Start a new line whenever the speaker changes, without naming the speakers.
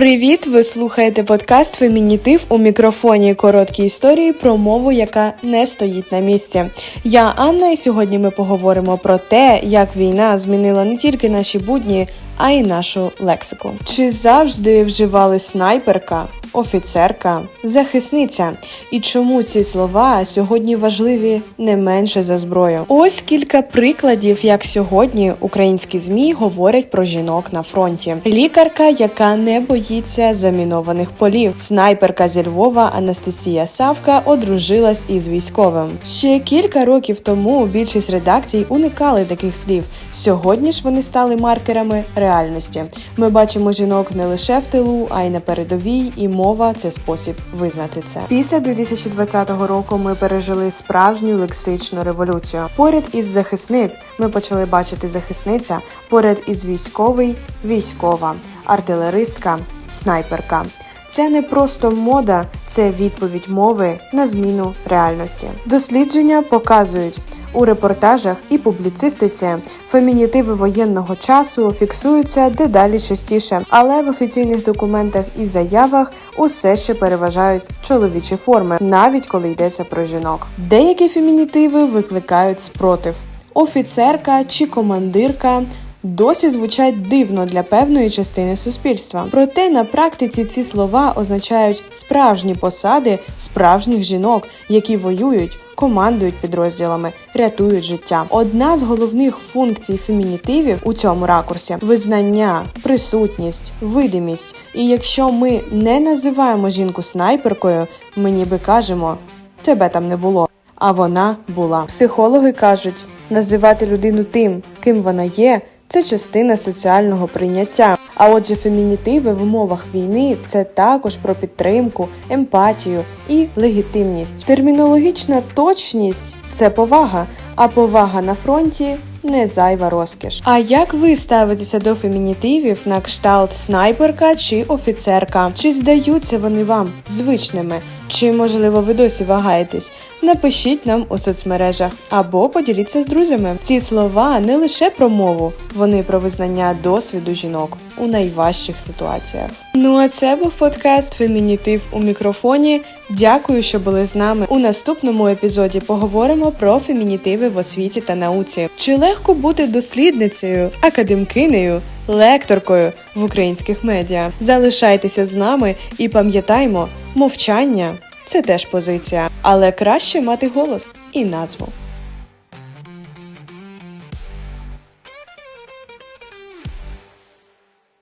Привіт! Ви слухаєте подкаст Фемінітив у мікрофоні. Короткі історії про мову, яка не стоїть на місці. Я Анна, і сьогодні ми поговоримо про те, як війна змінила не тільки наші будні, а й нашу лексику. Чи завжди вживали снайперка, офіцерка, захисниця? І чому ці слова сьогодні важливі не менше за зброю? Ось кілька прикладів, як сьогодні українські змі говорять про жінок на фронті. Лікарка, яка не боїться замінованих полів, снайперка зі Львова Анастасія Савка одружилась із військовим. Ще кілька років тому більшість редакцій уникали таких слів. Сьогодні ж вони стали маркерами реальності. Ми бачимо жінок не лише в тилу, а й на передовій, і мова це спосіб визнати це. Після 2020 року ми пережили справжню лексичну революцію. Поряд із захисник ми почали бачити захисниця, поряд із військовий військова, артилеристка, снайперка. Це не просто мода, це відповідь мови на зміну реальності. Дослідження показують. У репортажах і публіцистиці фемінітиви воєнного часу фіксуються дедалі частіше, але в офіційних документах і заявах усе ще переважають чоловічі форми, навіть коли йдеться про жінок. Деякі фемінітиви викликають спротив. Офіцерка чи командирка досі звучать дивно для певної частини суспільства. Проте на практиці ці слова означають справжні посади справжніх жінок, які воюють. Командують підрозділами, рятують життя. Одна з головних функцій фемінітивів у цьому ракурсі визнання, присутність, видимість. І якщо ми не називаємо жінку снайперкою, ми ніби кажемо тебе там не було. А вона була. Психологи кажуть, називати людину тим, ким вона є, це частина соціального прийняття. А отже, фемінітиви в умовах війни це також про підтримку, емпатію і легітимність. Термінологічна точність це повага, а повага на фронті. Не зайва розкіш. А як ви ставитеся до фемінітивів на кшталт снайперка чи офіцерка? Чи здаються вони вам звичними? Чи можливо ви досі вагаєтесь? Напишіть нам у соцмережах або поділіться з друзями. Ці слова не лише про мову, вони про визнання досвіду жінок у найважчих ситуаціях. Ну а це був подкаст Фемінітив у мікрофоні. Дякую, що були з нами. У наступному епізоді поговоримо про фемінітиви в освіті та науці. Чи легко бути дослідницею, академкинею, лекторкою в українських медіа? Залишайтеся з нами і пам'ятаймо, мовчання це теж позиція, але краще мати голос і назву.